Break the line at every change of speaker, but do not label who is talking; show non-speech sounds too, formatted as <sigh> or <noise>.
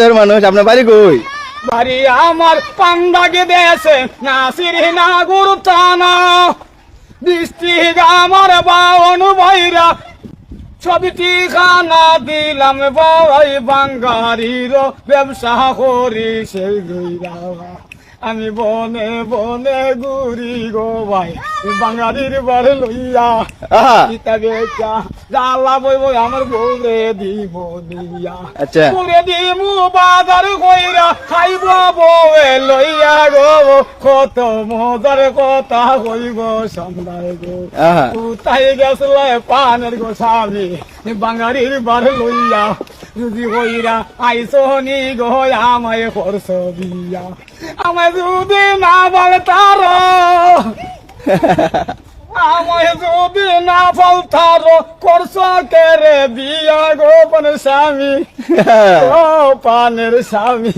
কাজের মানুষ আপনার বাড়ি কই?
বাড়ি আমার পান্ডাকে দেশে নাসির না গুরু টানা ডিস্ট্রিক্ট আমার বাউন ভাইরা ছবিটি খানা দিলাম বাবাই বাঙ্গারির ব্যবসা করি সেই গইরা আমি বনে বনে ঘুরি গো ভাই বাঙালির বার লইয়া
আহা।
জ্বালা বইব আমার বউরে দিব দিয়া।
আচ্ছা।
করে দিমু বাজার কইরা খাইব বউয়ে লইয়া গো। কত মজার কথা কইব সন্ধ্যায় গো। উতাই গেছলে পানের গো স্বামী বাঙালির বার লইয়া। যদি কইরা আইসনি গো আমায় করছ বিয়া আমায় যদি না বল তার। <laughs> আমায় যদি না বল তার করছ কেরে বিয়া গোপন স্বামী? ও পানের স্বামী।